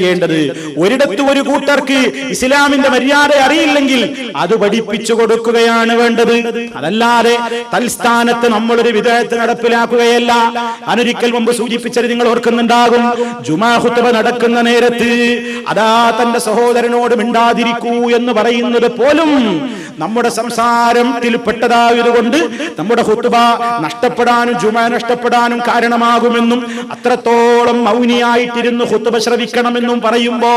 ചെയ്യേണ്ടത്. ഒരിടത്ത് ഒരു കൂട്ടർക്ക് ഇസ്ലാമിന്റെ മര്യാദ അറിയില്ലെങ്കിൽ അത് പഠിപ്പിച്ചു കൊടുക്കുകയാണ് വേണ്ടത്. അതല്ലാതെ തൽസ്ഥാനത്ത് നമ്മളൊരു വിധേയത്ത് നടപ്പിലാക്കുകയല്ല. അനൊരിക്കൽ മുമ്പ് സൂചിപ്പിച്ചത് നിങ്ങൾ ഓർക്കുന്നുണ്ടാകും. ജുമാഹുത്തവ നടക്കുന്ന നേരത്ത് അതാ തന്റെ സഹോദരനോട് മിണ്ടാതിരിക്കൂ എന്ന് പറയുന്നത് പോലും നമ്മുടെ സംസാരത്തിൽ പെട്ടതായതുകൊണ്ട് നമ്മുടെ ഹുത്തുബ നഷ്ടപ്പെടാനും ജുമ നഷ്ടപ്പെടാനും കാരണമാകുമെന്നും അത്രത്തോളം മൗനിയായിട്ടിരുന്ന് ഹുത്തുബ ശ്രവിക്കണമെന്നും പറയുമ്പോ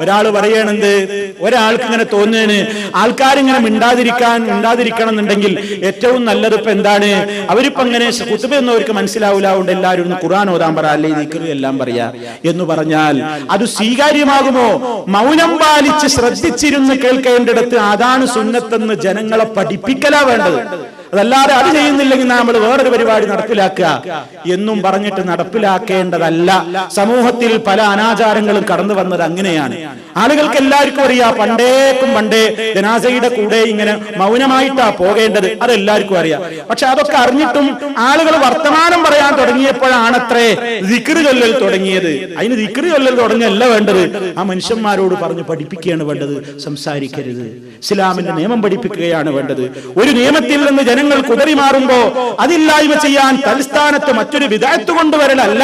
ഒരാൾ പറയണെന്ത്? ഒരാൾക്ക് ഇങ്ങനെ തോന്നുന്നതിന് ആൾക്കാരിങ്ങനെ മിണ്ടാതിരിക്കാൻ മിണ്ടാതിരിക്കണം എന്നുണ്ടെങ്കിൽ ഏറ്റവും നല്ലത് ഇപ്പൊ എന്താണ്? അവരിപ്പോ അങ്ങനെ ഹുത്തുബ എന്ന് അവർക്ക് മനസ്സിലാവില്ല അതുകൊണ്ട് എല്ലാവരും ഒന്ന് ഖുറാൻ ഓതാൻ പറ അല്ലെ നിക്കറ് എല്ലാം പറയാ എന്ന് പറഞ്ഞാൽ അത് സ്വീകാര്യമാകുമോ? മൗനം പാലിച്ച് ശ്രദ്ധിച്ചിരുന്ന് കേൾക്കേണ്ടിടത്ത് അതാണ് സുന്നത്തെന്ന് ജനങ്ങളെ പഠിപ്പിക്കലാ വേണ്ടത്. അതല്ലാതെ അത് ചെയ്യുന്നില്ലെങ്കിൽ നമ്മൾ വേറൊരു പരിപാടി നടപ്പിലാക്കുക എന്നും പറഞ്ഞിട്ട് നടപ്പിലാക്കേണ്ടതല്ല. സമൂഹത്തിൽ പല അനാചാരങ്ങളും കടന്നു വന്നത് അങ്ങനെയാണ്. ആളുകൾക്ക് എല്ലാവർക്കും അറിയാം പണ്ടേക്കും പണ്ടേ ജനാസയുടെ കൂടെ ഇങ്ങനെ മൗനമായിട്ടാ പോകേണ്ടത്. അതെല്ലാവർക്കും അറിയാം. പക്ഷെ അതൊക്കെ അറിഞ്ഞിട്ടും ആളുകൾ വർത്തമാനം പറയാൻ തുടങ്ങിയപ്പോഴാണത്രേ ദിക്റ് ചൊല്ലൽ തുടങ്ങിയത്. അതിന് ദിക്റ് ചൊല്ലൽ തുടങ്ങിയല്ല വേണ്ടത്. ആ മനുഷ്യന്മാരോട് പറഞ്ഞ് പഠിപ്പിക്കുകയാണ് വേണ്ടത്. സംസാരിക്കരുത്. ഇസ്ലാമിന്റെ നിയമം പഠിപ്പിക്കുകയാണ് വേണ്ടത്. ഒരു നിയമത്തിൽ നിന്ന് ജനങ്ങൾ കുതറിമാറുമ്പോ അതില്ലായ്മ ചെയ്യാൻ തൽസ്ഥാനത്ത് മറ്റൊരു വിദഗ്ധ കൊണ്ടുവരലല്ല.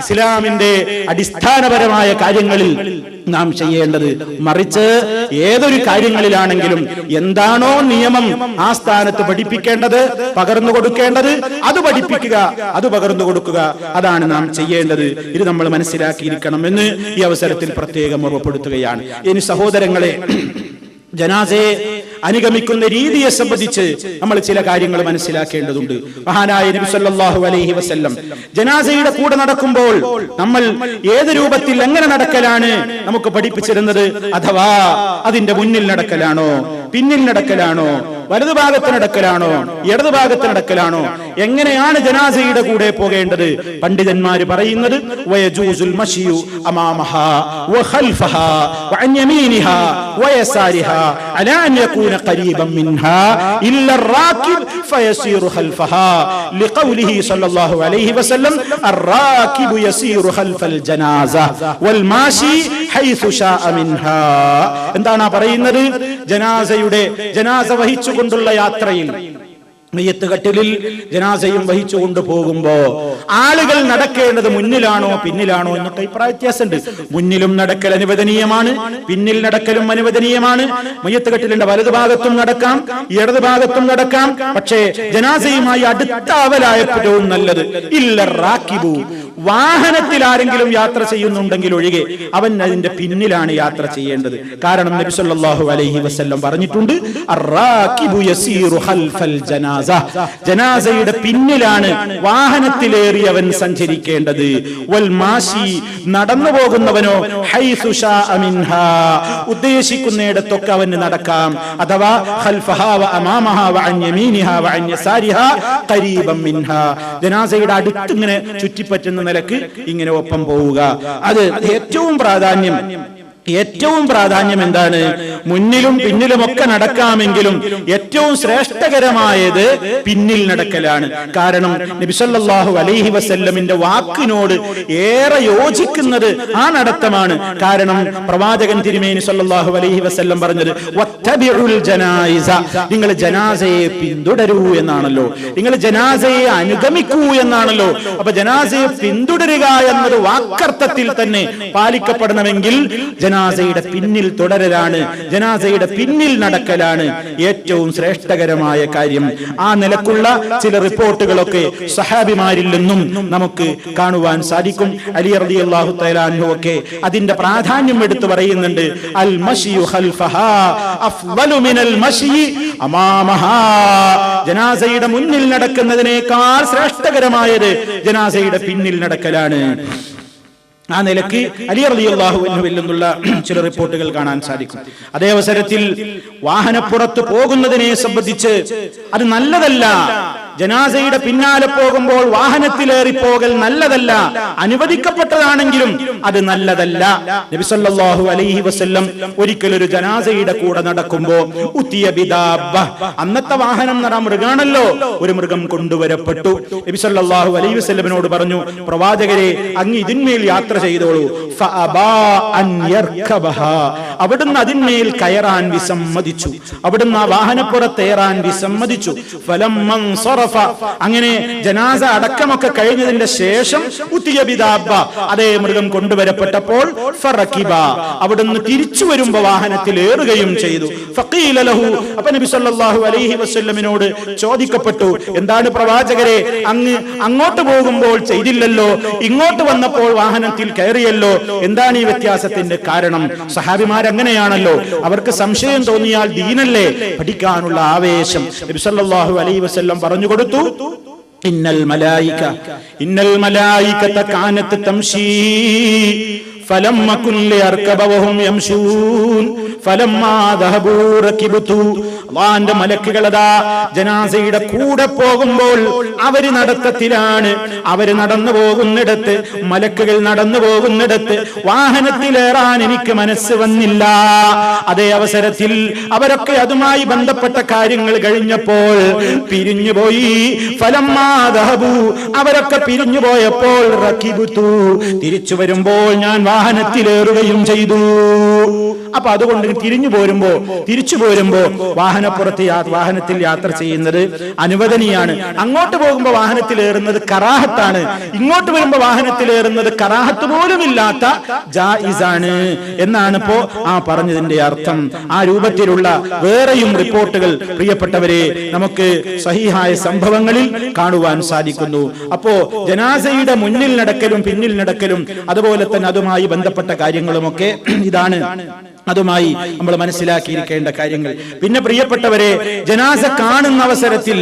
ഇസ്ലാമിന്റെ അടിസ്ഥാനപരമായ കാര്യങ്ങളിൽ നാം ചെയ്യേണ്ടത് മറിച്ച് ഏതൊരു കാര്യങ്ങളിലാണെങ്കിലും എന്താണോ നിയമം ആ സ്ഥാനത്ത് പഠിപ്പിക്കേണ്ടത് പകർന്നു കൊടുക്കേണ്ടത് അത് പഠിപ്പിക്കുക അത് പകർന്നു കൊടുക്കുക. അതാണ് നാം ചെയ്യേണ്ടത്. ഇത് നമ്മൾ മനസ്സിലാക്കിയിരിക്കണം എന്ന് ഈ അവസരത്തിൽ പ്രത്യേകം ഓർമ്മപ്പെടുത്തുകയാണ്. ഇനി സഹോദരങ്ങളെ ജനാസയെ അനുഗമിക്കുന്ന രീതിയെ സംബന്ധിച്ച് നമ്മൾ ചില കാര്യങ്ങൾ മനസ്സിലാക്കേണ്ടതുണ്ട്. മഹാനായ നബി സല്ലല്ലാഹു അലൈഹി വസല്ലം ജനാസയുടെ കൂടെ നടക്കുമ്പോൾ നമ്മൾ ഏത് രൂപത്തിൽ എങ്ങനെ നടക്കലാണ് നമുക്ക് പഠിപ്പിച്ചിരുന്നത്? അഥവാ അതിന്റെ മുന്നിൽ നടക്കലാണോ? പിന്നിൽ നടക്കലാണോ? വലതു ഭാഗത്തിനടക്കലാണോ ഇടതു ഭാഗത്തിനടക്കലാണോ എങ്ങനെയാണ് ജനാസയുടെ കൂടെ പോകേണ്ടത്? പണ്ഡിതന്മാർ പറയുന്നത് എന്താണ് പറയുന്നത്? ജനാസയുടെ ജനാസ വഹിച്ചു വഹിച്ചുകൊണ്ടുള്ള യാത്രയിൽ നെയ്യത്ത് കട്ടിലിൽ ജനാസയും വഹിച്ചുകൊണ്ട് കൊണ്ടുപോകുമ്പോ ആളുകൾ നടക്കേണ്ടത് മുന്നിലാണോ പിന്നിലാണോ എന്നൊക്കെ അഭിപ്രായ വ്യത്യാസമുണ്ട്. മുന്നിലും നടക്കൽ അനുവദനീയമാണ് പിന്നിൽ നടക്കലും അനുവദനീയമാണ്. മെയ്യത്ത് കട്ടിലിന്റെ വലതു ഭാഗത്തും നടക്കാം ഇടത് ഭാഗത്തും നടക്കാം. പക്ഷേ ജനാസയുമായി അടുത്ത അവലായപ്പെടവും നല്ലത്. ഇല്ല റാക്കിബു വാഹനത്തിൽ ആരെങ്കിലും യാത്ര ചെയ്യുന്നുണ്ടെങ്കിൽ ഒഴികെ അവൻ അതിന്റെ പിന്നിലാണ് യാത്ര ചെയ്യേണ്ടത്. കാരണം നബി സല്ലല്ലാഹു അലൈഹി വസല്ലം പറഞ്ഞിട്ടുണ്ട് യസീറു ഖൽഫൽ ജനാസ. ജനാസയുടെ പിന്നിലാണ് വാഹനത്തിലേറി അവൻ സഞ്ചരിക്കേണ്ടത്. വൽ നടന്നു പോകുന്നവനോ ഉദ്ദേശിക്കുന്നിടത്തൊക്കെ അവന് നടക്കാം. അഥവാ ഖൽഫഹാ വ വ അൻ വ അൻ ഖരീബം ജനാസയുടെ അടുത്ത് ഇങ്ങനെ ചുറ്റിപ്പറ്റുന്ന നിലയ്ക്ക് ഇങ്ങനെ ഒപ്പം പോവുക. അത് ഏറ്റവും പ്രാധാന്യം. ഏറ്റവും പ്രാധാന്യം എന്താണ്? മുന്നിലും പിന്നിലും ഒക്കെ നടക്കാമെങ്കിലും ഏറ്റവും ശ്രേഷ്ഠകരമായത് പിന്നിൽ നടക്കലാണ്. കാരണം നബിസല്ലാഹു അലൈഹി വസല്ലമിന്റെ വാക്കിനോട് ഏറെ യോജിക്കുന്നത് ആ നടത്തമാണ്. കാരണം പ്രവാചകൻ തിരുമേനി സല്ലാഹു അലൈഹി വസല്ലം പറഞ്ഞത് നിങ്ങൾ ജനാസയെ പിന്തുടരൂ എന്നാണല്ലോ. നിങ്ങൾ ജനാസയെ അനുഗമിക്കൂ എന്നാണല്ലോ. അപ്പൊ ജനാസയെ പിന്തുടരുക എന്നത് വാക്കർത്ഥത്തിൽ തന്നെ പാലിക്കപ്പെടണമെങ്കിൽ ജനാസയുടെ പിന്നിൽ തുടരലാണ്. ജനാസയുടെ പിന്നിൽ നടക്കലാണ് ഏറ്റവും ശ്രേഷ്ഠകരമായ കാര്യം. ആ നിലക്കുള്ള ചില റിപ്പോർട്ടുകളൊക്കെ സഹാബിമാരിൽ നിന്നും നമുക്ക് കാണുവാൻ സാധിക്കും. അലി അറബി അള്ളാഹു തലാൻഹു ഒക്കെ അതിന്റെ പ്രാധാന്യം എടുത്തു പറയുന്നുണ്ട് അൽ മഷിയു ജനാസയുടെ മുന്നിൽ നടക്കുന്നതിനേക്കാൾ ശ്രേഷ്ഠകരമായത് ജനാസയുടെ പിന്നിൽ നടക്കലാണ്. ആ നിലയ്ക്ക് അലി റളിയല്ലാഹുവിൽ നിന്നുള്ള ചില റിപ്പോർട്ടുകൾ കാണാൻ സാധിക്കും. അതേ അവസരത്തിൽ വാഹനപ്പുറത്ത് പോകുന്നതിനെ സംബന്ധിച്ച് അത് നല്ലതല്ല. ജനാസയുടെ പിന്നാലെ പോകുമ്പോൾ വാഹനത്തിലേറി പോകൽ നല്ലതല്ല. അനുവദിക്കപ്പെട്ടതാണെങ്കിലും അത് നല്ലതല്ല. നബിസല്ലാഹു അലൈഹി വസ്ല്ലം ഒരിക്കൽ ഒരു ജനാസയുടെ കൂടെ നടക്കുമ്പോ ഉത്തിയ അന്നത്തെ വാഹനം നട മൃഗാണല്ലോ. ഒരു മൃഗം കൊണ്ടുവരപ്പെട്ടു. നബിസല്ലാഹു അലൈഹി വസ്ല്ലമിനോട് പറഞ്ഞു പ്രവാചകരെ അങ്ങ് ഇതിന്മേൽ യാത്ര ചെയ്തോളൂ. അവിടുന്ന് അതിന്മേൽ കയറാൻ വിസമ്മതിച്ചു അവിടുന്ന് ആ വാഹനപ്പുറത്തേറാൻ വിസമ്മതിച്ചു ഫലം. അങ്ങനെ ജനാസ അടക്കമൊക്കെ കഴിഞ്ഞതിന്റെ ശേഷം അതേ മൃഗം കൊണ്ടുവരപ്പെട്ടപ്പോൾ. അവിടുന്ന് തിരിച്ചു വരുമ്പോ വാഹനത്തിൽ ഏറുകയും ചെയ്തു ഫഖീല ലഹു. അപ്പൊ നബി സല്ലല്ലാഹു അലൈഹി വസല്ലമിനോട് ചോദിക്കപ്പെട്ടു എന്താണ് പ്രവാചകരെ അങ്ങ് അങ്ങോട്ട് പോകുമ്പോൾ ചെയ്തില്ലല്ലോ ഇങ്ങോട്ട് വന്നപ്പോൾ വാഹനത്തിൽ കയറിയല്ലോ എന്താണ് ഈ വ്യത്യാസത്തിന്റെ കാരണം സഹാബിമാർ അങ്ങനെയാണല്ലോ അവർക്ക് സംശയം തോന്നിയാൽ ദീനല്ലേ പഠിക്കാനുള്ള ആവേശം നബി സല്ലല്ലാഹു അലൈഹി വസല്ലം പറഞ്ഞു കൊടുത്തു ഇന്നൽ മലായിക ഇന്നൽ മലായികത കാനത്ത് തംശീ فلما كل يركب وهم يمشون فلما ذهبوا ركبتوا അള്ളാന്റെ മലക്കുകളതാ ജനാസയുടെ കൂടെ പോകുമ്പോൾ അവർ നടത്തത്തിലാണ്. അവർ നടന്നു പോകുന്നിടത്ത് മലക്കുകൾ നടന്നു പോകുന്നിടത്ത് വാഹനത്തിലേറാൻ എനിക്ക് മനസ്സ് വന്നില്ല. അതേ അവസരത്തിൽ അവരൊക്കെ അതുമായി ബന്ധപ്പെട്ട കാര്യങ്ങൾ കഴിഞ്ഞപ്പോൾ പിരിഞ്ഞുപോയി. പോയി അവരൊക്കെ പിരിഞ്ഞു പോയപ്പോൾ തിരിച്ചു വരുമ്പോൾ ഞാൻ വാഹനത്തിലേറുകയും ചെയ്തു. അപ്പൊ അതുകൊണ്ട് തിരിഞ്ഞു പോരുമ്പോ തിരിച്ചു പോരുമ്പോ വാഹനപ്പുറത്ത് വാഹനത്തിൽ യാത്ര ചെയ്യുന്നത് അനുവദനീയാണ്. അങ്ങോട്ട് പോകുമ്പോ വാഹനത്തിലേറുന്നത് കറാഹത്താണ്. ഇങ്ങോട്ട് വരുമ്പോ വാഹനത്തിലേറുന്നത് കറാഹത്ത് പോലും ഇല്ലാത്ത ജായിസാണ്. എന്നാണ് ആ പറഞ്ഞതിന്റെ അർത്ഥം. ആ രൂപത്തിലുള്ള വേറെയും റിപ്പോർട്ടുകൾ പ്രിയപ്പെട്ടവരെ നമുക്ക് സഹിഹായ സംഭവങ്ങളിൽ കാണുവാൻ സാധിക്കുന്നു. അപ്പോ ജനാസയുടെ മുന്നിൽ നടക്കലും പിന്നിൽ നടക്കലും അതുപോലെ തന്നെ അതുമായി ബന്ധപ്പെട്ട കാര്യങ്ങളുമൊക്കെ ഇതാണ്. അതുമായി നമ്മൾ മനസ്സിലാക്കിയിരിക്കേണ്ട കാര്യങ്ങൾ. പിന്നെ പ്രിയപ്പെട്ടവരെ ജനാസ കാണുന്ന അവസരത്തിൽ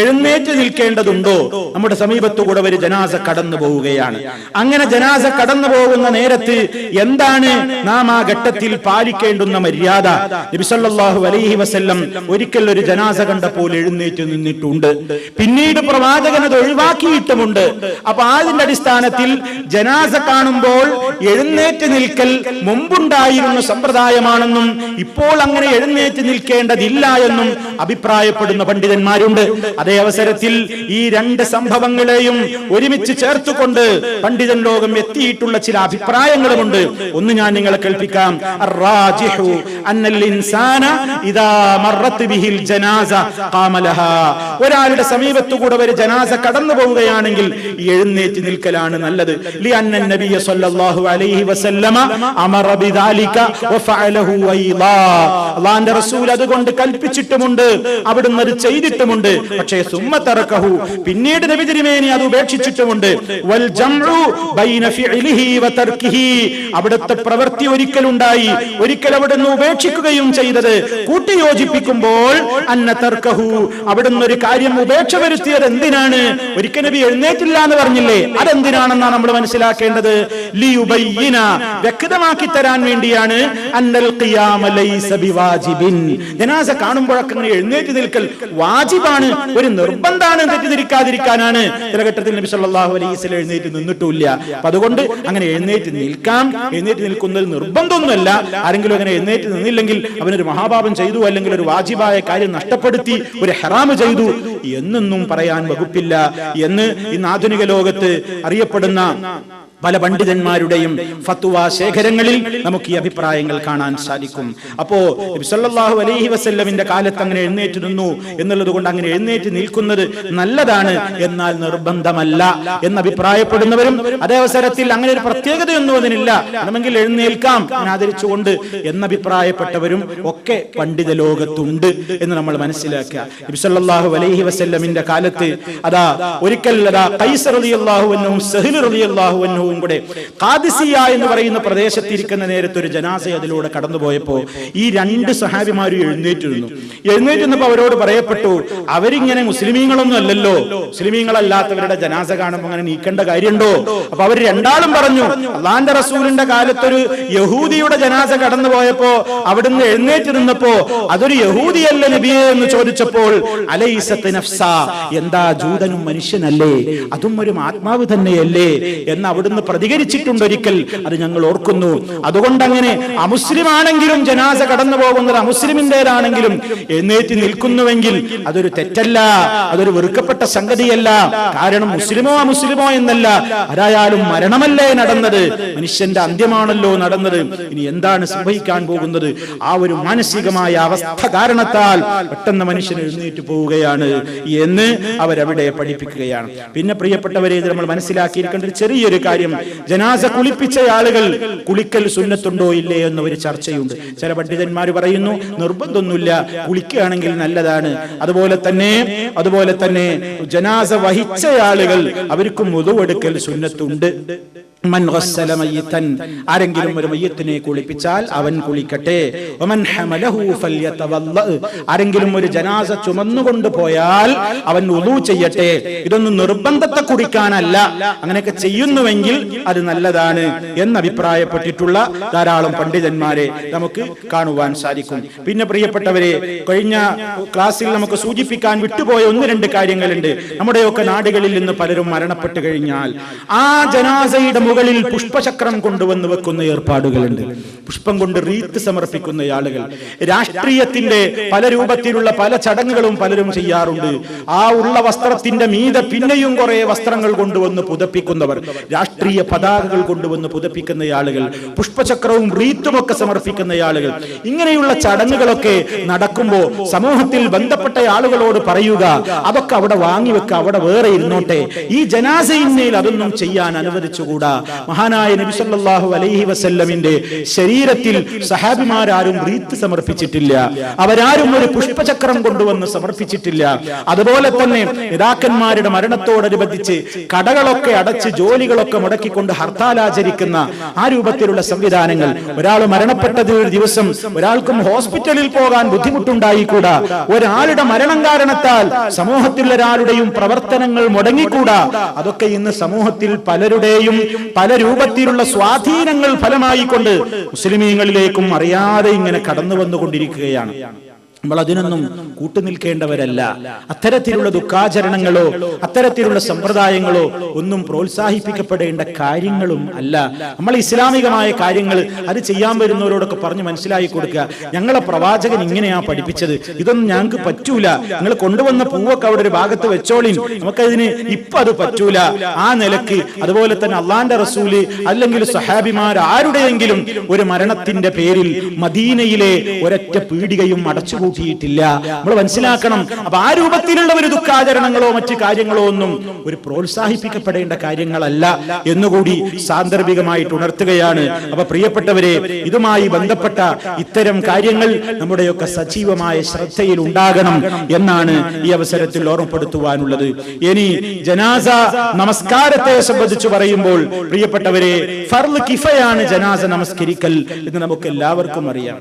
എഴുന്നേറ്റ് നിൽക്കേണ്ടതുണ്ടോ? നമ്മുടെ സമീപത്തുകൂടെ ഒരു ജനാസ കടന്നു പോവുകയാണ്. അങ്ങനെ ജനാസ കടന്നു പോകുന്ന നേരത്ത് എന്താണ് നാം ആ ഘട്ടത്തിൽ പാലിക്കേണ്ടുന്ന മര്യാദ? നബിസല്ലാഹു അലൈഹി വസ്ല്ലം ഒരിക്കൽ ഒരു ജനാസ കണ്ടപ്പോൾ എഴുന്നേറ്റ് നിന്നിട്ടുണ്ട്. പിന്നീട് പ്രവാചകൻ അത് ഒഴിവാക്കിയിട്ടുമുണ്ട്. അപ്പൊ അതിന്റെ അടിസ്ഥാനത്തിൽ ജനാസ കാണുമ്പോൾ എഴുന്നേറ്റ് നിൽക്കൽ മുമ്പുണ്ടായിരുന്ന സമ്പ്രദായമാണെന്നും ഇപ്പോൾ അങ്ങനെ എഴുന്നേറ്റ് നിൽക്കേണ്ടതില്ല എന്നും അഭിപ്രായപ്പെടുന്ന പണ്ഡിതന്മാരുണ്ട് അതേ അവസരത്തിൽ ഈ രണ്ട് സംഭവങ്ങളെയും ഒരുമിച്ച് ചേർത്തുകൊണ്ട് പണ്ഡിതൻ ലോകം എത്തിയിട്ടുള്ള ചില അഭിപ്രായങ്ങളുമുണ്ട് ഒന്ന് ഞാൻ നിങ്ങളെ കേൾപ്പിക്കാം. ഒരാളുടെ സമീപത്തുകൂടെ ഒരു ജനാസ കടന്നു പോവുകയാണെങ്കിൽ എഴുന്നേറ്റ് നിൽക്കലാണ് നല്ലത് അമറ. അള്ളാന്റെ റസൂൽ അതുകൊണ്ട് കൽപ്പിച്ചിട്ടുമുണ്ട് അവിടുന്ന് അത് ചെയ്തിട്ടുമുണ്ട്. പക്ഷേ സുമ്മ തറക്കഹു പിന്നീട് നബി തിരുമേനി അത് ഉപേക്ഷിച്ചിട്ടുമുണ്ട്. വൽ ജംഉ ബൈന അവിടുത്തെ പ്രവൃത്തി ഒരിക്കലുണ്ടായി ഒരിക്കൽ അവിടുന്ന് ഉപേക്ഷിക്കുകയും ചെയ്തത്. കൂട്ടിയോജിപ്പിക്കുമ്പോൾ അന്ന അവിടുന്ന് ഒരു കാര്യം ഉപേക്ഷ വരുത്തിയത് എന്തിനാണ്? ഒരിക്കൽ നബി എഴുന്നേറ്റില്ല എന്ന് പറഞ്ഞില്ലേ? അതെന്തിനാണെന്നാണ് നമ്മൾ മനസ്സിലാക്കേണ്ടത്? ലിയുബൈന വ്യക്തമാക്കി തരാൻ വേണ്ടിയാണ് ജനാസ കാണുമ്പോഴൊക്കെ അങ്ങനെ എഴുന്നേറ്റ് നിൽക്കൽ വാജിബാണ്. ഒരു നിർബന്ധാണ് തെറ്റിദ്ധരിക്കാതിരിക്കാനാണ്. ചില ഘട്ടത്തിൽ നബി സല്ലല്ലാഹു അലൈഹി വസല്ലം എഴുന്നേറ്റ് നിന്നിട്ടില്ല അപ്പൊ അതുകൊണ്ട് അങ്ങനെ എഴുന്നേറ്റ് നിൽക്കാം. എഴുന്നേറ്റ് നിൽക്കുന്നത് നിർബന്ധമൊന്നുമല്ല. ആരെങ്കിലും അങ്ങനെ എഴുന്നേറ്റ് നിന്നില്ലെങ്കിൽ അവനൊരു മഹാപാപം ചെയ്തു അല്ലെങ്കിൽ ഒരു വാജിബായ കാര്യം നഷ്ടപ്പെടുത്തി ഒരു ഹെറാമ് ചെയ്തു എന്നൊന്നും പറയാൻ വകുപ്പില്ല എന്ന് ഇന്ന് ആധുനിക ലോകത്ത് അറിയപ്പെടുന്ന പല പണ്ഡിതന്മാരുടെയും ഫത്വ ശേഖരങ്ങളിൽ നമുക്ക് ഈ അഭിപ്രായങ്ങൾ കാണാൻ സാധിക്കും. അപ്പോ സല്ലാഹു അലൈഹി വസ്ല്ലമിന്റെ കാലത്ത് അങ്ങനെ എഴുന്നേറ്റ് നിന്നു എന്നുള്ളത് കൊണ്ട് അങ്ങനെ എഴുന്നേറ്റ് നിൽക്കുന്നത് നല്ലതാണ്. എന്നാൽ നിർബന്ധമല്ല എന്ന് അഭിപ്രായപ്പെടുന്നവരും അതേ അവസരത്തിൽ അങ്ങനെ ഒരു പ്രത്യേകതയൊന്നും അതിനില്ല. അല്ലെങ്കിൽ എഴുന്നേൽക്കാം ആദരിച്ചുകൊണ്ട് എന്നഭിപ്രായപ്പെട്ടവരും ഒക്കെ പണ്ഡിത ലോകത്തുണ്ട് എന്ന് നമ്മൾ മനസ്സിലാക്കുക. നബി സല്ലല്ലാഹു അലൈഹി വസ്ല്ലമിന്റെ കാലത്ത് അതാ ഒരിക്കൽ അതാ കൈസർ റളിയല്ലാഹു അൻഹു അൻഹു സംഭവവും കൂടെ. കാദിസിയ എന്ന് പറയുന്ന പ്രദേശത്തിരിക്കുന്ന നേരത്തെ ഒരു ജനാസ അതിലൂടെ കടന്നുപോയപ്പോ ഈ രണ്ട് സഹാബിമാരും എഴുന്നേറ്റിരുന്നു. എഴുന്നേറ്റിരുന്നപ്പോ അവരോട് പറയപ്പെട്ടു അവരിങ്ങനെ മുസ്ലിമീങ്ങളൊന്നും അല്ലല്ലോ. മുസ്ലിമീങ്ങളല്ലാത്തവരുടെ ജനാസ കാണുമ്പോൾ അങ്ങനെ നീക്കേണ്ട കാര്യമുണ്ടോ അപ്പൊ അവർ രണ്ടാളും പറഞ്ഞു അള്ളാന്റെ റസൂലിന്റെ കാലത്തൊരു യഹൂദിയുടെ ജനാസ കടന്നുപോയപ്പോ അവിടുന്ന് എഴുന്നേറ്റിരുന്നപ്പോ അതൊരു യഹൂദിയല്ല നബിയെ? എന്ന് ചോദിച്ചപ്പോൾ എന്താ ജൂതനും മനുഷ്യനല്ലേ? അതും ഒരു ആത്മാവ് തന്നെയല്ലേ? എന്ന് അവിടുന്ന് പ്രതികരിച്ചിട്ടുണ്ട് ഒരിക്കൽ അത് ഞങ്ങൾ ഓർക്കുന്നു. അതുകൊണ്ട് അങ്ങനെ അമുസ്ലിം ആണെങ്കിലും ജനാസ കടന്നു പോകുന്നത് അമുസ്ലിമിന്റേതാണെങ്കിലും എന്നേറ്റ് നിൽക്കുന്നുവെങ്കിൽ അതൊരു തെറ്റല്ല അതൊരു വെറുക്കപ്പെട്ട സംഗതിയല്ല. കാരണം മുസ്ലിമോ അമുസ്ലിമോ എന്നല്ല ആരായാലും മരണമല്ലേ നടന്നത്? മനുഷ്യന്റെ അന്ത്യമാണല്ലോ നടന്നത്. ഇനി എന്താണ് സംഭവിക്കാൻ പോകുന്നത്? ആ ഒരു മാനസികമായ അവസ്ഥ കാരണത്താൽ പെട്ടെന്ന് മനുഷ്യൻ എഴുന്നേറ്റ് പോവുകയാണ്. എന്ന് അവരവിടെ പഠിപ്പിക്കുകയാണ്. പിന്നെ പ്രിയപ്പെട്ടവരെ ഇത് നമ്മൾ മനസ്സിലാക്കിയിരിക്കേണ്ട ഒരു ചെറിയൊരു കാര്യം ജനാസ കുളിപ്പിച്ച ആളുകൾ കുളിക്കൽ സുന്നത്തുണ്ടോ ഇല്ലേ എന്നൊരു ചർച്ചയുണ്ട്. ചില പണ്ഡിതന്മാർ പറയുന്നു നിർബന്ധമൊന്നുമില്ല കുളിക്കുകയാണെങ്കിൽ നല്ലതാണ്. അതുപോലെ തന്നെ അതുപോലെ തന്നെ ജനാസ വഹിച്ച ആളുകൾ അവർക്കും മുതുവെടുക്കൽ സുന്നത്തുണ്ട്. മൻ ആരെങ്കിലും ഒരു മയ്യത്തിനെ കുളിപ്പിച്ചാൽ അവൻ കുളിക്കട്ടെ. ഹമലഹു ആരെങ്കിലും ഒരു ജനാസ ചുമന്നുകൊണ്ട് പോയാൽ അവൻ ഉളു ചെയ്യട്ടെ. ഇതൊന്നും നിർബന്ധത്തെ കുടിക്കാനല്ല. അങ്ങനെയൊക്കെ ചെയ്യുന്നുവെങ്കിൽ അത് നല്ലതാണ് എന്ന് അഭിപ്രായപ്പെട്ടിട്ടുള്ള ധാരാളം പണ്ഡിതന്മാരെ നമുക്ക് കാണുവാൻ സാധിക്കും. പിന്നെ പ്രിയപ്പെട്ടവരെ കഴിഞ്ഞ ക്ലാസ്സിൽ നമുക്ക് സൂചിപ്പിക്കാൻ വിട്ടുപോയ ഒന്ന് രണ്ട് കാര്യങ്ങളുണ്ട്. നമ്മുടെയൊക്കെ നാടുകളിൽ നിന്ന് പലരും മരണപ്പെട്ടു കഴിഞ്ഞാൽ ആ ജനാസയുടെ മുകളിൽ പുഷ്പചക്രം കൊണ്ടുവന്ന് വെക്കുന്ന ഏർപ്പാടുകളുണ്ട്. പുഷ്പം കൊണ്ട് റീത്ത് സമർപ്പിക്കുന്ന ആളുകൾ. രാഷ്ട്രീയത്തിന്റെ പല രൂപത്തിലുള്ള പല ചടങ്ങുകളും പലരും ചെയ്യാറുണ്ട്. ആ ഉള്ള വസ്ത്രത്തിന്റെ മീതെ പിന്നെയും കുറെ വസ്ത്രങ്ങൾ കൊണ്ടുവന്ന് പുതപ്പിക്കുന്നവർ രാഷ്ട്രീയ പതാകകൾ കൊണ്ടുവന്ന് പുതപ്പിക്കുന്ന ആളുകൾ പുഷ്പചക്രവും റീത്തും ഒക്കെ സമർപ്പിക്കുന്ന ആളുകൾ. ഇങ്ങനെയുള്ള ചടങ്ങുകളൊക്കെ നടക്കുമ്പോൾ സമൂഹത്തിൽ ബന്ധപ്പെട്ട ആളുകളോട് പറയുക അതൊക്കെ അവിടെ വാങ്ങിവെക്കുക അവിടെ വേറെ ഇരുന്നോട്ടെ. ഈ ജനാസയിന്മേൽ അതൊന്നും ചെയ്യാൻ അനുവദിച്ചുകൂടാ. മഹാനായ നബി സല്ലല്ലാഹു അലൈഹി വസല്ലമിന്റെ ശരീരത്തിൽ സഹാബിമാരാരും റീത്ത് സമർപ്പിച്ചിട്ടില്ല. അവരാരും ഒരു പുഷ്പചക്രം കൊണ്ടുവന്ന് സമർപ്പിച്ചിട്ടില്ല. അതുപോലെ തന്നെ നേതാക്കന്മാരുടെ മരണത്തോടനുബന്ധിച്ച് കടകളൊക്കെ അടച്ച് ജോലികളൊക്കെ മുടക്കിക്കൊണ്ട് ഹർത്താൽ ആചരിക്കുന്ന ആ രൂപത്തിലുള്ള സംവിധാനങ്ങൾ ഒരാൾ മരണപ്പെട്ടത് ഒരു ദിവസം ഒരാൾക്കും ഹോസ്പിറ്റലിൽ പോകാൻ ബുദ്ധിമുട്ടുണ്ടായിക്കൂടാ. ഒരാളുടെ മരണം കാരണത്താൽ സമൂഹത്തിൽ ഒരാളുടെയും പ്രവർത്തനങ്ങൾ മുടങ്ങിക്കൂടാ. അതൊക്കെ ഇന്ന് സമൂഹത്തിൽ പലരുടെയും പല രൂപത്തിലുള്ള സ്വാധീനങ്ങൾ ഫലമായിക്കൊണ്ട് മുസ്ലിമീങ്ങളിലേക്കും അറിയാതെ ഇങ്ങനെ കടന്നു വന്നുകൊണ്ടിരിക്കുകയാണ് നമ്മൾ അതിനൊന്നും കൂട്ടുനിൽക്കേണ്ടവരല്ല. അത്തരത്തിലുള്ള ദുഃഖാചരണങ്ങളോ അത്തരത്തിലുള്ള സമ്പ്രദായങ്ങളോ ഒന്നും പ്രോത്സാഹിപ്പിക്കപ്പെടേണ്ട കാര്യങ്ങളും അല്ല. നമ്മൾ ഇസ്ലാമികമായ കാര്യങ്ങൾ അത് ചെയ്യാൻ വരുന്നവരോടൊക്കെ പറഞ്ഞ് മനസ്സിലാക്കി കൊടുക്കുക. ഞങ്ങളെ പ്രവാചകൻ ഇങ്ങനെയാ പഠിപ്പിച്ചത്. ഇതൊന്നും ഞങ്ങൾക്ക് പറ്റൂല. നിങ്ങൾ കൊണ്ടുവന്ന പൂവൊക്കെ അവിടെ ഒരു ഭാഗത്ത് വെച്ചോളിൻ. നമുക്കതിന് ഇപ്പൊ അത് പറ്റൂല. ആ നിലയ്ക്ക് അതുപോലെ തന്നെ അള്ളാന്റെ റസൂൽ അല്ലെങ്കിൽ സഹാബിമാർ ആരുടെയെങ്കിലും ഒരു മരണത്തിന്റെ പേരിൽ മദീനയിലെ ഒരൊറ്റ പീടികയും അടച്ചുപൂട്ടിയിട്ടില്ല നമ്മൾ മനസ്സിലാക്കണം. അപ്പൊ ആ രൂപത്തിലുള്ള ഒരു ദുഃഖാചരണങ്ങളോ മറ്റു കാര്യങ്ങളോ ഒന്നും ഒരു പ്രോത്സാഹിപ്പിക്കപ്പെടേണ്ട കാര്യങ്ങളല്ല എന്നുകൂടി സാന്ദർഭികമായിട്ട് ഉണർത്തുകയാണ്. അപ്പൊ പ്രിയപ്പെട്ടവരെ ഇതുമായി ബന്ധപ്പെട്ട ഇത്തരം കാര്യങ്ങൾ നമ്മുടെയൊക്കെ സജീവമായ ശ്രദ്ധയിൽ ഉണ്ടാകണം എന്നാണ് ഈ അവസരത്തിൽ ഓർമ്മപ്പെടുത്തുവാനുള്ളത്. ഇനി ജനാസ നമസ്കാരത്തെ സംബന്ധിച്ച് പറയുമ്പോൾ പ്രിയപ്പെട്ടവരെ ഫർൾ കിഫയാണ് ജനാസ നമസ്കരിക്കൽ എന്ന് നമുക്ക് എല്ലാവർക്കും അറിയാം.